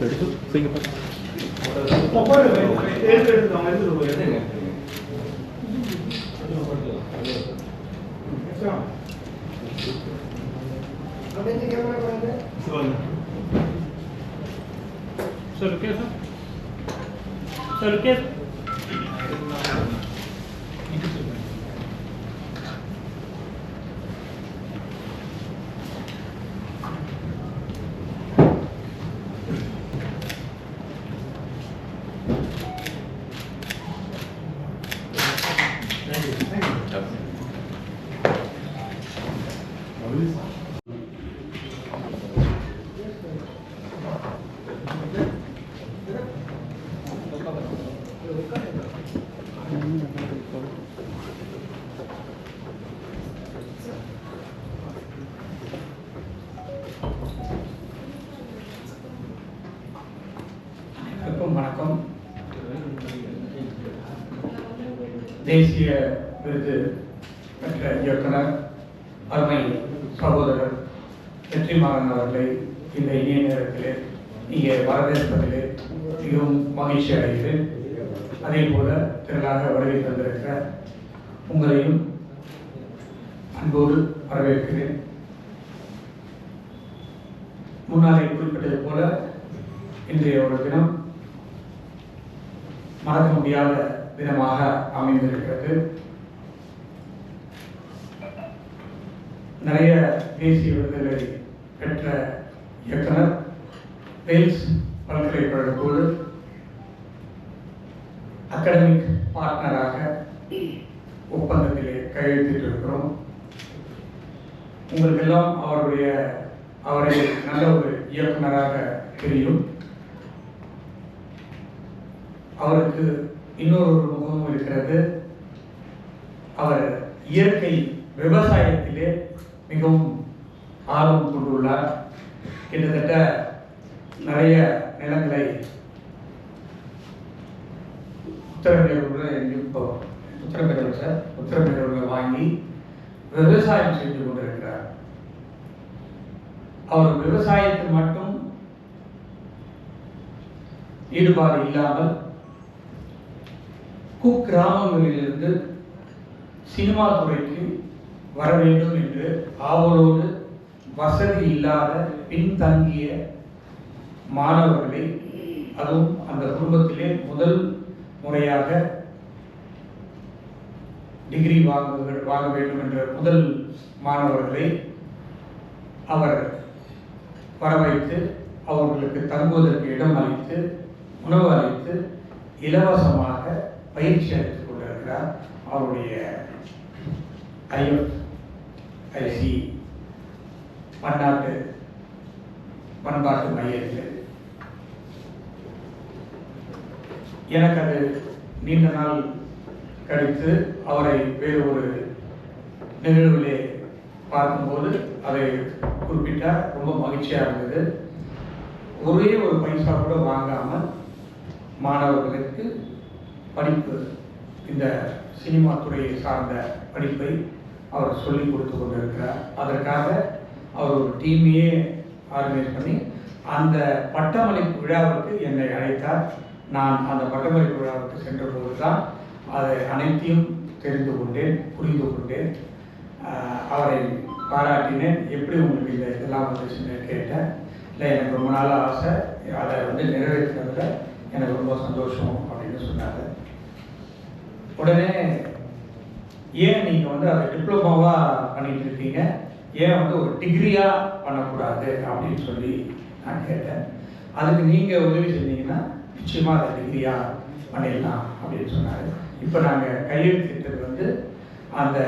எடுத்து செய்யுங்க எடுத்து எடுத்து தேசிய விருது பெற்ற இயக்குனர் அருமை சகோதரர் வெற்றிமாறன் அவர்களை இந்த இணைய நேரத்திலே இங்கே வரவேற்பதிலே மிகவும் மகிழ்ச்சி அடைகிறேன். அதே போல திரளாக வருகை தந்திருக்கிற உங்களையும் அன்போடு வரவேற்கிறேன். முன்னாலே குறிப்பிட்டது போல இன்றைய ஒரு தினம் மறக்க முடியாத தினமாக அமைந்திருக்கிறது. நிறைய தேசிய விருதுகளை பெற்ற இயக்குனர் வேல்ஸ் பல்கலைக்கழகத்தோடு அகாடமிக் பார்ட்னராக ஒப்பந்தத்திலே கையெழுத்திட்டிருக்கிறோம். உங்களுக்கெல்லாம் அவருடைய அவரை நல்ல ஒரு இயக்குனராக தெரியும். அவருக்கு இன்னொரு ஒரு முகமும் இருக்கிறது. அவர் இயற்கை விவசாயத்திலே மிகவும் ஆர்வம் கொண்டுள்ளார். கிட்டத்தட்ட நிறைய நிலங்களை உத்தரப்பிரதேச இப்போ உத்தரப்பிரதேச உத்தரப்பிரதேச வாங்கி விவசாயம் செய்து கொண்டிருக்கிறார். அவர் விவசாயத்தில் மட்டும் ஈடுபாடு இல்லாமல் குக்கிராமங்களிலிருந்து சினிமா துறைக்கு வர வேண்டும் என்று ஆவலோடு வசதி இல்லாத பின்தங்கிய மாணவர்களை அதுவும் அந்த குடும்பத்திலே முதல் முறையாக டிகிரி வாங்க வாங்க வேண்டும் என்ற முதல் மாணவர்களை அவர் வரவைத்து அவர்களுக்கு தங்குவதற்கு இடம் அளித்து உணவு அளித்து இலவசமாக பயிற்சி அளித்துக் கொண்டிருக்கிறார். அவருடைய ஐஎஃப் ஐசி பன்னாட்டு பண்பாட்டு மையத்தில். எனக்கு அது நீண்ட நாள் கழித்து அவரை வேறு ஒரு நிகழ்விலே பார்க்கும்போது அதை குறிப்பிட்டால் ரொம்ப மகிழ்ச்சியாக இருந்தது. ஒரே ஒரு பைசா கூட வாங்காமல் மாணவர்களுக்கு படிப்பு இந்த சினிமா துறையை சார்ந்த படிப்பை அவர் சொல்லிக் கொடுத்து கொண்டிருக்கிறார். அதற்காக அவர் ஒரு டீமையே ஆர்கனைஸ் பண்ணி அந்த பட்டமளிப்பு விழாவுக்கு என்னை அழைத்தார். நான் அந்த பட்டமளிப்பு விழாவுக்கு சென்றபோது தான் அதை அனைத்தையும் தெரிந்து கொண்டேன் புரிந்து கொண்டேன். அவரை பாராட்டினேன். எப்படி உங்களுக்கு இந்த இதெல்லாம் வந்துச்சுன்னு கேட்டேன். இல்லை எனக்கு ரொம்ப நாள் ஆசை. அதை வந்து நிறைவேற்றுறதுல எனக்கு ரொம்ப சந்தோஷம் அப்படின்னு சொன்னார் உடனே ஏன் நீங்கள் வந்து அதை டிப்ளமாவாக பண்ணிட்டு இருக்கீங்க ஏன் வந்து ஒரு டிகிரியாக பண்ணக்கூடாது அப்படின்னு சொல்லி நான் கேட்டேன். அதுக்கு நீங்கள் உதவி செஞ்சீங்கன்னா நிச்சயமாக அதை டிகிரியாக பண்ணிடலாம் அப்படின்னு சொன்னார். இப்போ நாங்கள் கையெழுத்திட்டது வந்து அந்த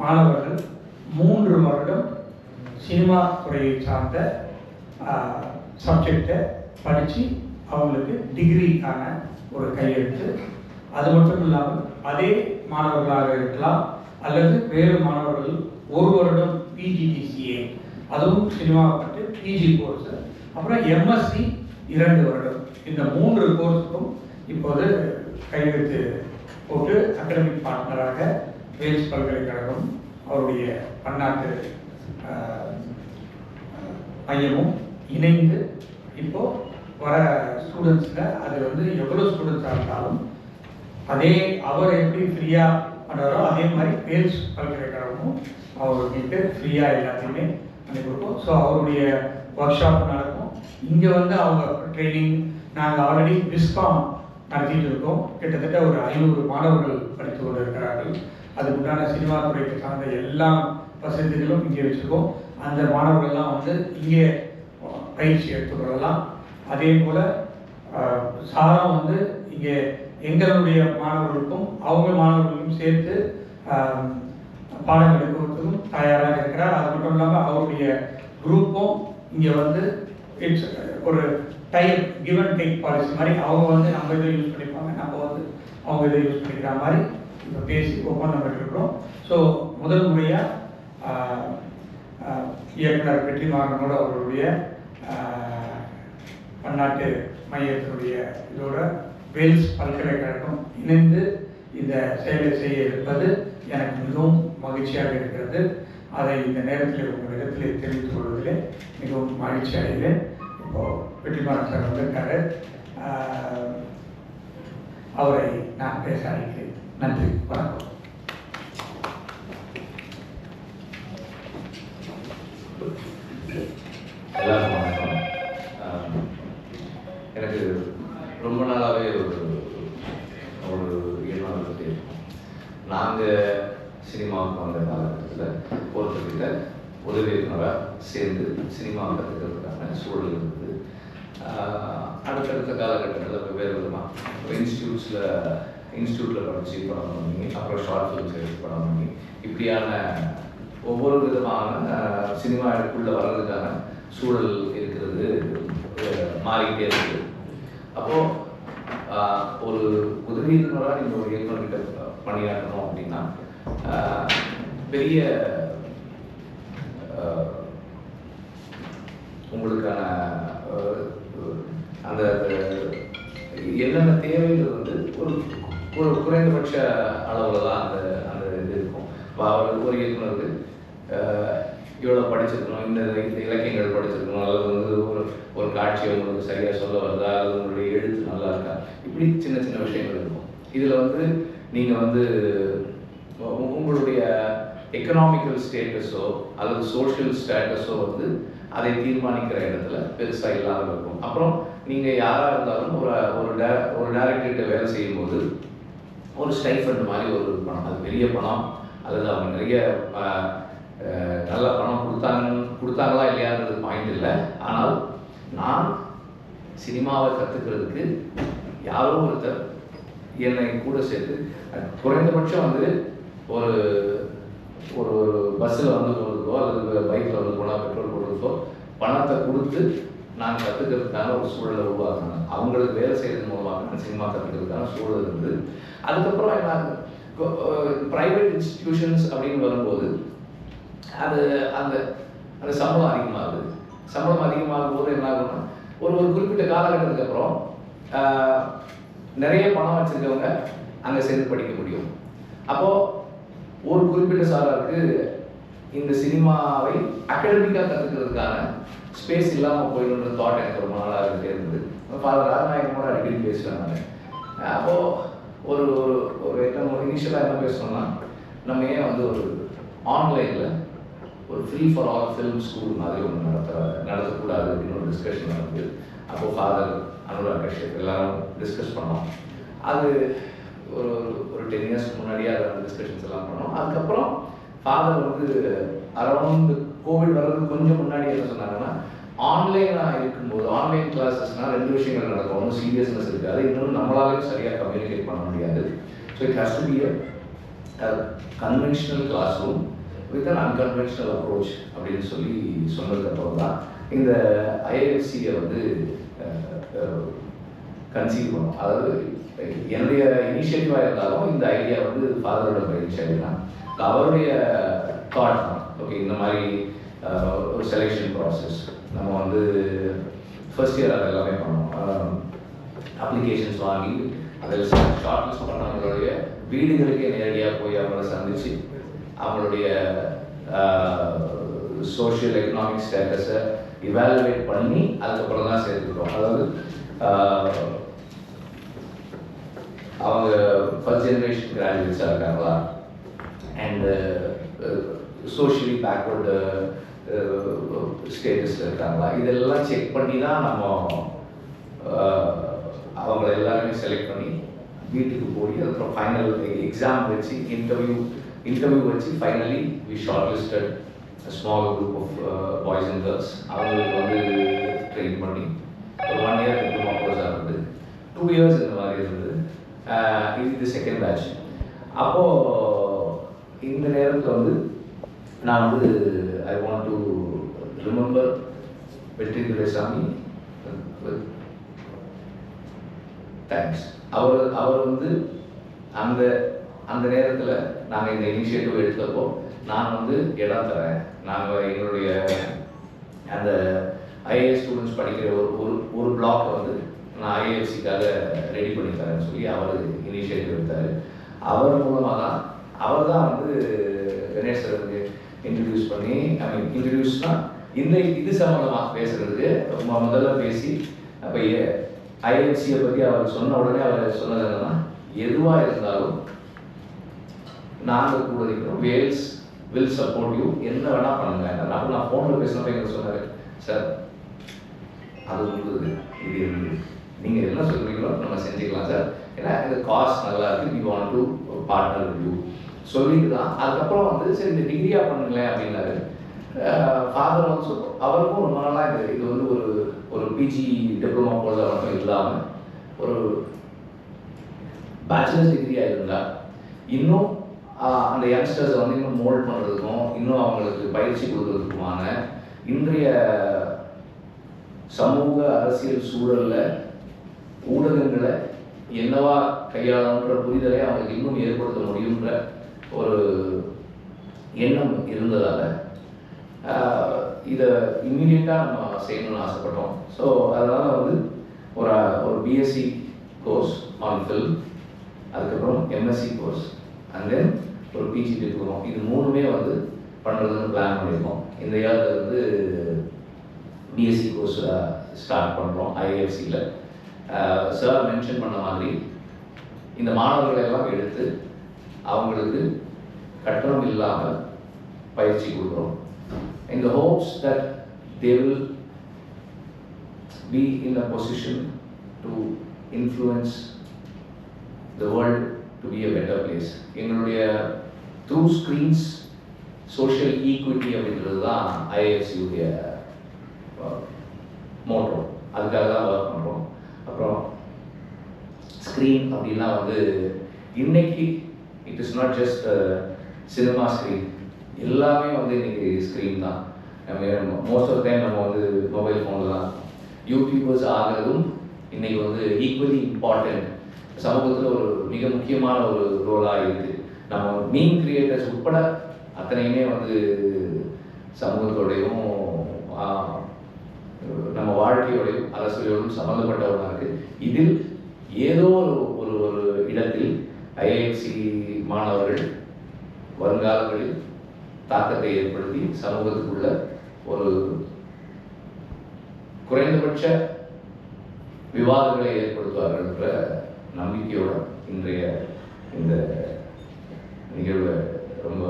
மாணவர்கள் மூன்று வருடம் சினிமா துறையை சார்ந்த சப்ஜெக்டை படித்து அவங்களுக்கு டிகிரிக்கான ஒரு கையெழுத்து அது மட்டும் இல்லாமல் அதே மாணவர்களாக இருக்கலாம் அல்லது வேறு மாணவர்கள் ஒரு வருடம் பிஜிடிசிஏ அதுவும் சினிமா பட்டு பிஜி கோர்ஸ் அப்புறம் எம்எஸ்சி இரண்டு வருடம். இந்த மூன்று கோர்ஸுக்கும் இப்போது கையெழுத்து போட்டு அகடமிக் பார்ட்னராக வேல்ஸ் பல்கலைக்கழகம் அவருடைய பன்னாட்டு மையமும் இணைந்து இப்போ வர ஸ்டூடெண்ட்ஸில் அது வந்து எவ்வளோ ஸ்டூடெண்ட்ஸாக இருந்தாலும் அதே அவர் எப்படி ஃப்ரீயாக பண்ணுறாரோ அதே மாதிரி பேல்ஸ் பல்கலைக்கழகமும் அவர்களுக்கு ஃப்ரீயாக எல்லாத்தையுமே பண்ணி கொடுப்போம். ஸோ அவருடைய ஒர்க் ஷாப் நடக்கும். இங்கே வந்து அவங்க ட்ரைனிங் நாங்கள் ஆல்ரெடி விஸ்காம் நடத்திட்டு இருக்கோம். கிட்டத்தட்ட ஒரு ஐநூறு மாணவர்கள் படித்து கொண்டு இருக்கிறார்கள் அதுக்குண்டான சினிமா துறைக்கு சார்ந்த எல்லா வசதிகளும் இங்கே வச்சுருக்கோம். அந்த மாணவர்கள்லாம் வந்து இங்கே பயிற்சி எடுத்துக்கொள்ளலாம் அதே போல் சாரம் வந்து இங்கே எங்களுடைய மாணவர்களுக்கும் அவங்க மாணவர்களுக்கும் சேர்த்து ஆஹ், பாடம் எடுக்கிறதுக்கும் தயாராக இருக்கிறார். அது மட்டும் இல்லாமல் அவருடைய குரூப்பும் இங்கே வந்து இட்ஸ் ஒரு type give and take policy மாதிரி அவங்க வந்து நம்ம இதை யூஸ் பண்ணிப்பாங்க நம்ம வந்து அவங்க இதை யூஸ் பண்ணிக்கிற மாதிரி இப்போ பேசி ஒப்பந்தம் பெற்றிருக்கிறோம். ஸோ முதல் முறையாக இயக்குனர் வெற்றிமாறனோட அவர்களுடைய பன்னாட்டு மையத்தினுடைய இதோட வேல்ஸ் பல்கலைக்கழகம் இணைந்து இந்த செயலை செய்ய இருப்பது எனக்கு மிகவும் மகிழ்ச்சியாக இருக்கிறது. அதை இந்த நேரத்தில் உங்களிடத்தில் தெரிவித்துக் கொள்வதிலே மிகவும் மகிழ்ச்சி அடைகிறேன். இப்போ வெற்றிமாறன் சார் வந்திருக்காரு. அவரை நான் பேச அழைக்கிறேன். நன்றி. வணக்கம் எல்லாருக்கும் வணக்கம் ஆம், எனக்கு ரொம்ப நாளாகவே ஒரு ஒரு எண்ணம் இருந்துட்டு நாங்கள் சினிமாவுக்கு வந்த காலகட்டத்தில் ஒருத்தர்கிட்ட உதவி இயக்குனராக சேர்ந்து சினிமா கற்றுக்கிறதுக்கான சூழல் இருந்தது. அடுத்தடுத்த அடுத்தடுத்த காலகட்டங்களில் வெவ்வேறு விதமாக இன்ஸ்டியூட்ஸில் இன்ஸ்டியூட்டில் படித்து படம் பண்ணி அப்புறம் ஷார்ட் ஃபிலிம்ஸ் எடுத்து படம் பண்ணி இப்படியான ஒவ்வொரு விதமான சினிமா சினிமாவுக்குள்ள வர்றதுக்கான சூழல் இருக்கிறது மாறிக்கிட்டே இருக்குது. அப்போ ஒரு உதவி இயக்குனராக நீங்கள் ஒரு இயக்குனர்கிட்ட பணியாற்றணும் அப்படின்னா பெரிய உங்களுக்கான அந்த என்னென்ன தேவைகள் வந்து ஒரு ஒரு குறைந்தபட்ச அளவில் தான் அந்த அந்த இது இருக்கும். இப்போ அவர் ஒரு இயக்குனருக்கு இவ்வளோ படிச்சிருக்கணும் இந்த இலக்கியங்கள் படிச்சிருக்கணும் அல்லது வந்து ஒரு ஒரு காட்சி உங்களுக்கு சரியாக சொல்ல வருதா அல்லது உங்களுடைய இப்படி சின்ன சின்ன விஷயங்கள் இருக்கும். இதில் வந்து நீங்கள் வந்து உங்களுடைய எக்கனாமிக்கல் ஸ்டேட்டஸோ அல்லது சோஷியல் ஸ்டேட்டஸோ வந்து அதை தீர்மானிக்கிற இடத்துல பெருசாக இல்லாமல் இருக்கும். அப்புறம் நீங்கள் யாராக இருந்தாலும் ஒரு ஒரு டே ஒரு டேரக்டர்கிட்ட வேலை செய்யும்போது ஒரு ஸ்டைஃபண்ட் மாதிரி ஒரு பணம் அது பெரிய பணம் அல்லது அவங்க நிறைய நல்ல பணம் கொடுத்தாங்க கொடுத்தாங்களா இல்லையான்றது பாயிண்ட் இல்லை. ஆனால் நான் சினிமாவை கற்றுக்கிறதுக்கு யாரோ ஒருத்தர் என்னை கூட சேர்த்து குறைந்தபட்சம் வந்து ஒரு ஒரு பஸ்ஸில் வந்து போகிறதுக்கோ அல்லது பைக்கில் வந்து போனால் பெட்ரோல் போடுறதுக்கோ பணத்தை கொடுத்து நான் கற்றுக்கிறதுக்கான ஒரு சூழலை உருவாக்கினேன் அவங்களுக்கு வேலை செய்கிறது மூலமாக நான் சினிமா கற்றுக்கிறதுக்கான சூழல் இருந்தது. அதுக்கப்புறம் என்ன ப்ரைவேட் இன்ஸ்டிடியூஷன்ஸ் அப்படின்னு வரும்போது அது அந்த அந்த சம்பளம் அதிகமாகுது. சம்பளம் அதிகமாகும் போது என்ன ஆகும்னா ஒரு ஒரு குறிப்பிட்ட காலகட்டத்துக்கு அப்புறம் நிறைய பணம் வச்சிருக்கவங்க அங்கே சேர்ந்து படிக்க முடியும். அப்போது ஒரு குறிப்பிட்ட சாராருக்கு இந்த சினிமாவை அகடமிக்காக கற்றுக்கிறதுக்கான ஸ்பேஸ் இல்லாமல் போயிடுன்ற தாட் எனக்கு ரொம்ப நாளாக இருந்துட்டே இருந்தது. ஃபாதர் ராஜநாயகமோட அடிக்கடி பேசுவேன் நான். அப்போது ஒரு ஒரு ஒரு இனிஷியலாக என்ன பேசணும்னா நம்ம ஏன் வந்து ஒரு ஆன்லைனில் ஒரு free for all film school மாதிரி ஒன்று நடத்த நடத்தக்கூடாது அப்படின்னு ஒரு டிஸ்கஷன் நடந்தது. அப்போது ஃபாதர் அனுராக் கஷ்யப் எல்லாரும் டிஸ்கஸ் பண்ணோம். அது ஒரு ஒரு டென் இயர்ஸ்க்கு முன்னாடியே அதை அந்த டிஸ்கஷன்ஸ் எல்லாம் பண்ணோம். அதுக்கப்புறம் ஃபாதர் வந்து அரௌண்ட் கோவிட் வர்றதுக்கு கொஞ்சம் முன்னாடி என்ன சொன்னாங்கன்னா ஆன்லைனாக இருக்கும்போது ஆன்லைன் கிளாஸஸ்னால் ரெண்டு விஷயங்கள் நடக்கும். ஒன்றும் சீரியஸ்னஸ் இருக்காது இன்னொன்று நம்மளாலையும் சரியாக கம்யூனிகேட் பண்ண முடியாது. So it has to be a conventional class room with an unconventional approach அப்படின்னு சொல்லி சொன்னதுக்கப்புறம் தான் இந்த ஐஎஃப்சியை வந்து கன்சீவ் பண்ணும் அதாவது என்னுடைய இனிஷியேட்டிவாக இருந்தாலும் இந்த ஐடியா வந்து ஃபாதரோட பயிற்சி அப்படின்னா அவருடைய தாட் தான். ஓகே இந்த மாதிரி ஒரு செலெக்ஷன் ப்ராசஸ் நம்ம வந்து ஃபர்ஸ்ட் இயர் அது எல்லாமே பண்ணோம் அப்ளிகேஷன்ஸ் வாங்கி அதில் ஷார்ட் லிஸ்ட் பண்ணவங்களுடைய வீடுகளுக்கே நேரடியாக போய் அவங்கள சந்தித்து அவங்களுடைய சோஷியல் எக்கனாமிக் ஸ்டேட்டஸை இவாலுவேட் பண்ணி அதுக்கப்புறம் தான் சேர்த்துக்கிறோம் அதாவது அவங்க ஃபர்ஸ்ட் ஜென்ரேஷன் கிராஜுவேட்ஸாக இருக்காங்களா? அண்டு சோஷியலி பேக்வர்டு ஸ்டேட்டஸில் இருக்காங்களா? இதெல்லாம் செக் பண்ணி தான் நம்ம அவங்கள எல்லாருமே செலக்ட் பண்ணி வீட்டுக்கு போய் அதுக்கப்புறம் ஃபைனல் எக்ஸாம் வச்சு இன்டர்வியூ இன்டர்வியூ வச்சு finally we shortlisted small group of boys and girls அவங்களுக்கு வந்து ட்ரெயின் பண்ணி ஒரு ஒன் இயர் டிப்ளமா கோர்ஸாக இருந்தது டூ இயர்ஸ் இந்த மாதிரி இருந்தது. Uh, இது இது செகண்ட் பேட்ச் அப்போது இந்த நேரத்தில் வந்து நான் வந்து ஐ வாண்ட் டு ரிமெம்பர் வெற்றி துரைசாமி தேங்க்ஸ் அவர் அவர் வந்து அந்த அந்த நேரத்தில் நாங்கள் இந்த இனிஷியேட்டிவ் எடுத்தப்போ நான் வந்து இடம் தரேன். நாங்கள் எங்களுடைய அந்த ஐஏஎஸ் ஸ்டூடெண்ட்ஸ் படிக்கிற ஒரு ஒரு ஒரு பிளாக் வந்து நான் ஐஏஎஃப்சிக்காக ரெடி பண்ணி தரேன்னு சொல்லி அவர் இனிஷியேட்டிவ் எடுத்தார். அவர் மூலமாக தான் அவர் தான் வந்து கணேஷ் சருக்கு இன்ட்ரடியூஸ் பண்ணி ஐ மீன் இன்ட்ரடியூஸ்னால் இந்த இது சம்மந்தமாக பேசுகிறதுக்கு மு- முதல்ல பேசி அப்போ ஐஎஃப்சியை பற்றி அவர் சொன்ன உடனே அவர் சொன்னது என்னன்னா எதுவாக இருந்தாலும் நாங்கள் கூட இருக்கிறோம். வேல்ஸ் வில் சப்போர்ட் யூ என்ன வேணா பண்ணுங்க. அப்போ நான் ஃபோனில் பேசினப்ப எங்களுக்கு சொன்னார்? சார் அது உங்களுக்கு இது இருக்குது நீங்கள் என்ன சொல்றீங்களோ நம்ம செஞ்சுக்கலாம் சார் ஏன்னா இந்த காஸ்ட் நல்லா இருக்கு. You want to partner you சொல்லிட்டு தான் அதுக்கப்புறம் வந்து சரி இந்த டிகிரியா பண்ணுங்களேன் அப்படின்னாரு. ஃபாதர் ஆல்சோ அவருக்கும் ரொம்ப நாளாக இது இது வந்து ஒரு ஒரு பிஜி டிப்ளமா போல மட்டும் இல்லாமல் ஒரு பேச்சுலர்ஸ் டிகிரியாக இருந்தால் இன்னும் அந்த யங்ஸ்டர்ஸை வந்து இன்னும் மோல்ட் பண்ணுறதுக்கும் இன்னும் அவங்களுக்கு பயிற்சி கொடுக்கறதுக்குமான இன்றைய சமூக அரசியல் சூழலில் ஊடகங்களை என்னவா கையாளன்ற புரிதலை அவங்களுக்கு இன்னும் ஏற்படுத்த முடியுன்ற ஒரு எண்ணம் இருந்ததால் இதை இம்மிடியட்டாக நம்ம செய்யணும்னு ஆசைப்பட்டோம். ஸோ அதனால் வந்து ஒரு ஒரு பிஎஸ்சி கோர்ஸ் ஆன் ஃபில் அதுக்கப்புறம் எம்எஸ்சி கோர்ஸ் அண்ட் தென் ஒரு பிஜி டிப்ளமோ இது மூணுமே வந்து பண்ணுறதுன்னு பிளான் பண்ணியிருக்கோம் இந்த இயரில் வந்து பிஎஸ்சி கோர்ஸ் ஸ்டார்ட் பண்ணுறோம் ஐஏஎஃப்சியில் சார் மென்ஷன் பண்ண மாதிரி இந்த மாணவர்களை எல்லாம் எடுத்து அவங்களுக்கு கட்டணம் இல்லாமல் பயிற்சி கொடுக்குறோம் in the hopes that they will be in a position to influence the world to be a better place எங்களுடைய த்ரூ ஸ்க்ரீன்ஸ் சோஷியல் ஈக்விட்டி அப்படின்றது தான் ஐஏஎஸ்சியுடைய மோட்டோ uh, அதுக்காக தான் ஒர்க் பண்ணுறோம் அப்புறம் ஸ்க்ரீன் அப்படின்னா வந்து இன்னைக்கு it is not just cinema screen எல்லாமே வந்து இன்னைக்கு ஸ்க்ரீன் தான். மோஸ்ட் ஆஃப் டைம் நம்ம வந்து மொபைல் ஃபோனில் தான். யூடியூபர்ஸ் ஆகிறதும் இன்னைக்கு வந்து ஈக்குவலி இம்பார்ட்டன்ட் சமூகத்தில் ஒரு மிக முக்கியமான ஒரு ரோலாக இருக்குது நம்ம மீன் கிரியேட்டர்ஸ் உட்பட அத்தனையுமே வந்து சமூகத்தோடையும் நம்ம வாழ்க்கையோடையும் அரசியலோடும் சம்மந்தப்பட்டவனாக இருக்குது இதில் ஏதோ ஒரு ஒரு ஒரு இடத்தில் ஐஐஎஃப்சி மாணவர்கள் வருங்காலங்களில் தாக்கத்தை ஏற்படுத்தி சமூகத்துக்குள்ள ஒரு குறைந்தபட்ச விவாதங்களை ஏற்படுத்துவார்கள் என்ற நம்பிக்கையோட இன்றைய இந்த நிகழ்வை ரொம்ப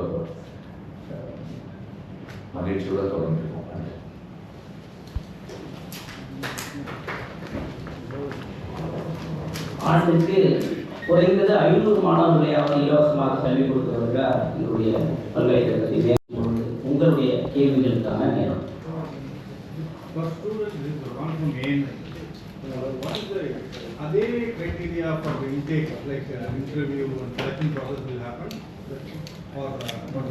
மகிழ்ச்சியோட தொடங்கியிருக்கோம். ஆண்டுக்கு குறைந்தது ஐநூறு மாணவர்களையாவது இலவசமாக கல்வி கொடுக்கிறவர்களா? எங்களுடைய பல்கலைக்கழகத்தை உங்களுடைய கேள்விகளுக்கான நேரம். Are they criteria for the intake, like uh, interview and selection process will happen? Or uh, for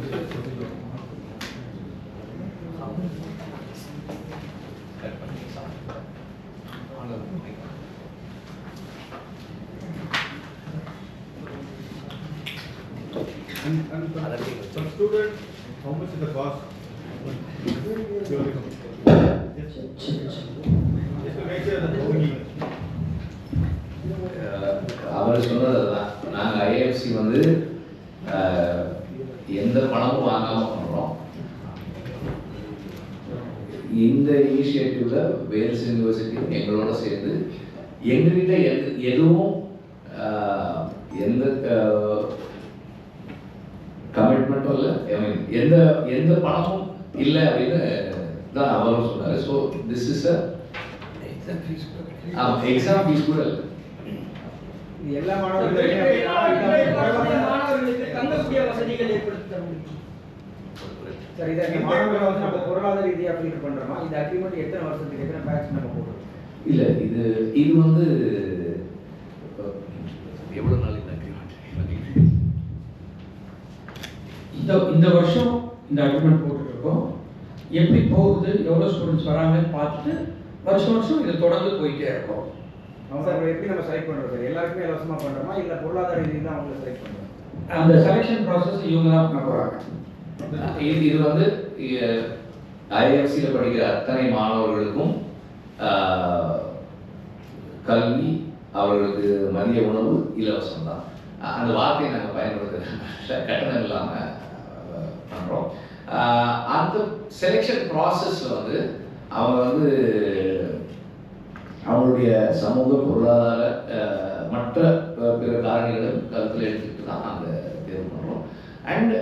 students, how much is the cost? எங்ககிட்ட எது எதுவும் எந்த கமிட்மெண்ட்டும் இல்லை. ஐ மீன் எந்த எந்த பணமும் இல்லை அப்படின்னு தான் அவரும் சொன்னார். So this is a exam fees கூட இல்லை. எல்லா மாணவர்களுக்கு தங்கக்கூடிய வசதிகள் ஏற்படுத்தி தர முடியும். சார் இதை இந்த மாணவர்களை வந்து நம்ம பொருளாதார ரீதியா ஃபில்டர் பண்றோமா? இந்த அக்ரிமெண்ட் எத்தனை வருஷத்துக்கு எத்தனை பேட்ச் நம்ம போடுறோம்? இல்லை இது இது வந்து எவ்வளோ நாள் இந்த அக்ரிமெண்ட் இந்த இந்த வருஷம் இந்த அக்ரிமெண்ட் போட்டுருக்கோம். எப்படி போகுது எவ்வளோ ஸ்டூடெண்ட்ஸ் வராங்கன்னு பார்த்துட்டு வருஷம் வருஷம் இது தொடர்ந்து போயிட்டே இருக்கும். அவங்க சார் எப்படி நம்ம செலக்ட் பண்றோம் சார் எல்லாருக்குமே இலவசமா பண்றோமா? இல்ல பொருளாதார ரீதியில் தான் அவங்களை செலக்ட் பண்றோம் அந்த செலெக்ஷன் ப்ராசஸ் இவங்க தான் பண்ண போகிறாங்க இது இது வந்து ஐஎஃப்சியில் படிக்கிற அத்தனை மாணவர்களுக்கும் கல்வி அவர்களுக்கு மதிய உணவு இலவசம் தான் அந்த வார்த்தையை நாங்கள் பயன்படுத்த கட்டணம் இல்லாமல் பண்ணுறோம் அந்த செலெக்ஷன் ப்ராசஸில் வந்து அவங்க வந்து அவங்களுடைய சமூக பொருளாதார மற்ற பிற காரணிகளும் கருத்தில் எடுத்துக்கிட்டு தான் நாங்கள் தேர்வு பண்ணுறோம் அண்ட்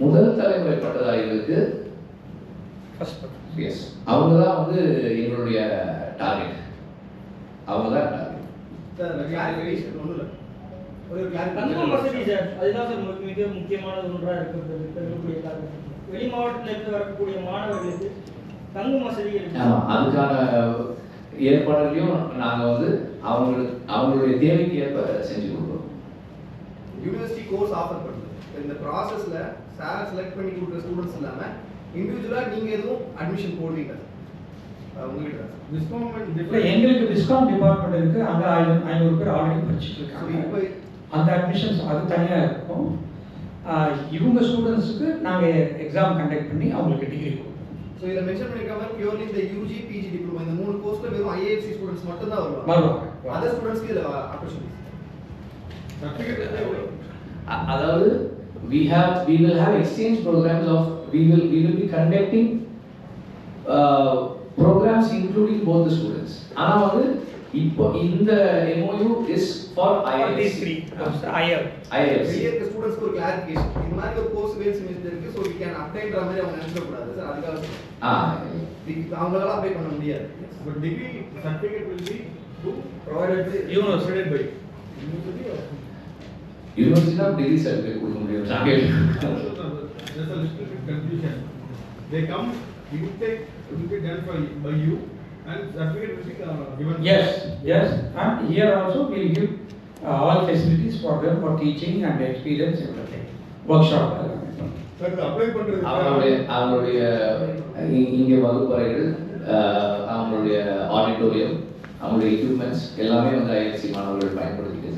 முதல் தலைமுறை பட்டதாரிகளுக்கு எஸ் அவங்க தான் வந்து எங்களுடைய டார்கெட் அவங்க தான் டார்கெட் சார் கிளாரிஃபிகேஷன் ஒன்றும் இல்லை. ஒரு தங்கும் வசதி கிளாரிஃபிகேஷன் சார். அதுதான் சார் மிக மிக முக்கியமான ஒன்றாக இருக்கிறது. வெளி மாவட்டத்துல இருந்து வரக்கூடிய மாணவர்களுக்கு தங்கும் வசதிகள் அதுக்கான ஏற்பாடுகளையும் நாங்கள் வந்து அவங்களுக்கு அவங்களுடைய தேவைக்கு ஏற்ப செஞ்சு கொடுக்குறோம். யூனிவர்சிட்டி கோர்ஸ் ஆஃபர் பண்ணுது. இந்த ப்ராசஸ்ல சார் செலக்ட் பண்ணி கொடுக்குற ஸ்டூடெண்ட்ஸ் இல்லாம இண்டிவிஜுவலா நீங்க எதுவும் அட்மிஷன் போடுவீங்க எங்களுக்கு டிஸ்கவுண்ட் டிபார்ட்மெண்ட் இருக்கு. அங்கே ஆயிரம் ஐநூறு பேர் ஆல்ரெடி படிச்சுட்டு இருக்காங்க அந்த அட்மிஷன்ஸ் அது தனியாக இருக்கும். இவங்க ஸ்டூடெண்ட்ஸுக்கு நாங்கள் எக்ஸாம் கண்டக்ட் பண்ணி அவங்களுக்கு டிகிரி கொடுப்போம். ஸோ இதில் மென்ஷன் பண்ணிருக்க மாதிரி பியூர்லி இந்த யூஜி பிஜி டிப்ளமோ இந்த மூணு கோர்ஸ்ல வெறும் ஐஏஎஃப்சி ஸ்டூடெண்ட்ஸ் மட்டும் தான் வருவாங்க. வருவாங்க. அதர் ஸ்டூடெண்ட்ஸ்க்கு இதில் ஆப்பர்ச்சுனிட்டி அதாவது we have we will have exchange programs of we will we will be conducting uh, programs including both the students. ஆனா வந்து இப்போ இந்த MOU is for IIS Iyer IIS வெளியே இருக்க ஸ்டூடெண்ட்ஸ்க்கு ஒரு கிளாரிஃபிகேஷன் இந்த மாதிரி ஒரு கோர்ஸ் வேல் செமிஸ்டர் இருக்கு ஸோ வி கேன் அப்ளைன்ற மாதிரி அவங்க நினைச்சிடக்கூடாது சார் அதுக்காக. ஆ We- அவங்களால அப்ளை பண்ண முடியாது. But degree certificate will be to Provided by- provided by university or university தான் டிகிரி சர்டிஃபிகேட் கொடுக்க முடியும் There's a little bit confusion. They come, intake will be done for, by you and certificate will be uh, given. Yes, yes, and here also we'll give uh, all facilities for them for teaching and experience everything. Workshop. Sir apply பண்றது அவங்களுடைய அவங்களுடைய இங்கே வகுப்பறைகள் அவங்களுடைய auditorium அவங்களுடைய equipments எல்லாமே வந்து IFC மாணவர்கள் பயன்படுத்திட்டு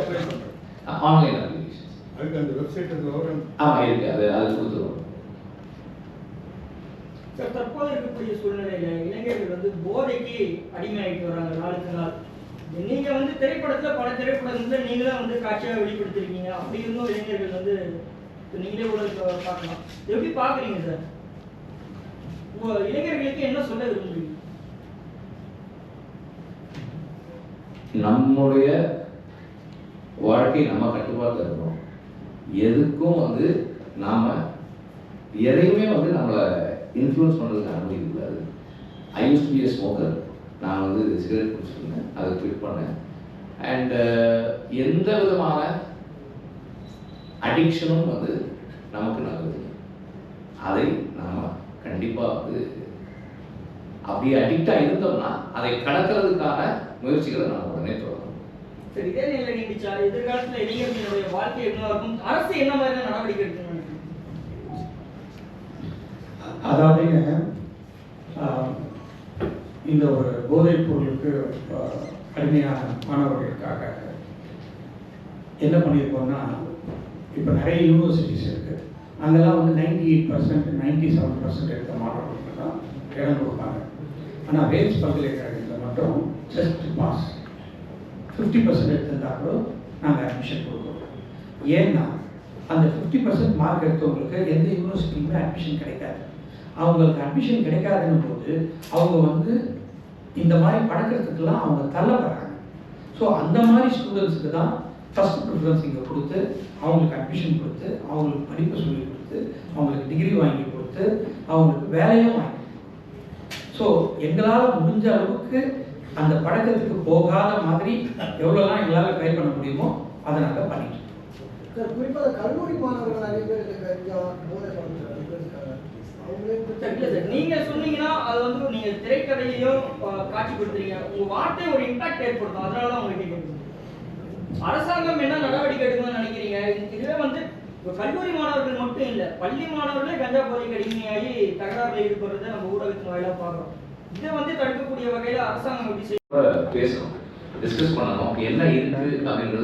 அப்ளை ஆன்லைன் அதுக்கு அந்த வெப்சைட் விவரம். ஆமாம் இருக்கு. அது அது கொடுத்துருவோம். சார் தற்போது இருக்கக்கூடிய சூழ்நிலையில இளைஞர்கள் வந்து போதைக்கு அடிமையாயிட்டு வராங்க நாளுக்கு நாள். நீங்க வந்து திரைப்படத்துல பல திரைப்படங்கள்ல நீங்க தான் வந்து காட்சியாக வெளிப்படுத்திருக்கீங்க. அப்படி இருந்தும் இளைஞர்கள் வந்து நீங்களே கூட பார்க்கலாம். எப்படி பாக்குறீங்க சார்? உங்க இளைஞர்களுக்கு என்ன சொல்ல விரும்புறீங்க? நம்முடைய வாழ்க்கை நம்ம கட்டுப்பாட்டில் இருக்கணும் எதுக்கும் வந்து நாம் எதையுமே வந்து நம்மளை இன்ஃப்ளூயன்ஸ் பண்ணுறதுக்கு அனுமதிக்கக்கூடாது ஐ யூஸ் பி ஸ்மோக்கர் நான் வந்து சிகரெட் குடிச்சிருந்தேன் அதை குவிட் பண்ணேன். அண்டு uh, எந்த விதமான அடிக்ஷனும் வந்து நமக்கு நல்லது அதை நாம் கண்டிப்பாக வந்து அப்படி அடிக்டாக இருந்தோம்னா அதை கடக்கிறதுக்கான முயற்சிகளை நம்ம உடனே தொடரும் இதே நிலை நீடிச்சா எதிர்காலத்துல இளைஞர்களுடைய வாழ்க்கை என்ன இருக்கும்? அரசு என்ன மாதிரியான நடவடிக்கை எடுக்கணும் அதாவதுங்க இந்த ஒரு போதைப் பொருளுக்கு அடிமையான மாணவர்களுக்காக என்ன பண்ணியிருக்கோம்னா இப்போ நிறைய யூனிவர்சிட்டிஸ் இருக்குது அங்கெல்லாம் வந்து ninety eight percent ninety seven percent எடுத்த மாணவர்களுக்கு தான் இடம் கொடுப்பாங்க. ஆனால் வேல்ஸ் பல்கலைக்கழகத்தில் மட்டும் ஜஸ்ட் பாஸ் ஃபிஃப்டி பர்சன்ட் எடுத்திருந்தா கூட நாங்கள் அட்மிஷன் கொடுக்குறோம் ஏன்னா அந்த ஃபிஃப்டி பர்சன்ட் மார்க் எடுத்தவங்களுக்கு எந்த யூனிவர்சிட்டியுமே அட்மிஷன் கிடைக்காது. அவங்களுக்கு அட்மிஷன் கிடைக்காதுன்னு போது அவங்க வந்து இந்த மாதிரி பழக்கிறதுக்கெல்லாம் அவங்க தள்ளப்படுறாங்க ஸோ அந்த மாதிரி ஸ்டூடெண்ட்ஸுக்கு தான் ஃபர்ஸ்ட் ப்ரிஃபரன்ஸ் இங்கே கொடுத்து அவங்களுக்கு அட்மிஷன் கொடுத்து அவங்களுக்கு படிப்பு சொல்லி கொடுத்து அவங்களுக்கு டிகிரி வாங்கி கொடுத்து அவங்களுக்கு வேலையும் வாங்கி ஸோ எங்களால் முடிஞ்ச அளவுக்கு அந்த பழக்கத்துக்கு போகாத மாதிரி எவ்வளோலாம் எங்களால் ட்ரை பண்ண முடியுமோ அதை நாங்கள் பண்ணிட்டு இருக்கோம். சார் குறிப்பாக கல்லூரி மாணவர்கள் நிறைய பேர் போதை நீங்க சொன்னீங்கன்னா அது வந்து நீங்க திரைக்கதையையும் அஹ், காட்சிப்படுத்துறீங்க உங்க வார்த்தை ஒரு இம்பாக்ட் ஏற்படுத்தும். அதனால தான் கேட்குறேன் அரசாங்கம் என்ன நடவடிக்கை எடுக்கணும்னு நினைக்கிறீங்க? இதுவே வந்து கல்லூரி மாணவர்கள் மட்டும் இல்ல பள்ளி மாணவர்களே கஞ்சா போதைக்கு அடிமையாகி தகராறுல ஈடுபடுறதை நம்ம ஊடகத்தின் வாயிலாக பார்க்குறோம். இதை வந்து தடுக்கக்கூடிய வகையில அரசாங்கம் பேசணும் டிஸ்கஸ் பண்ணணும் என்ன இருக்கு அப்படின்றது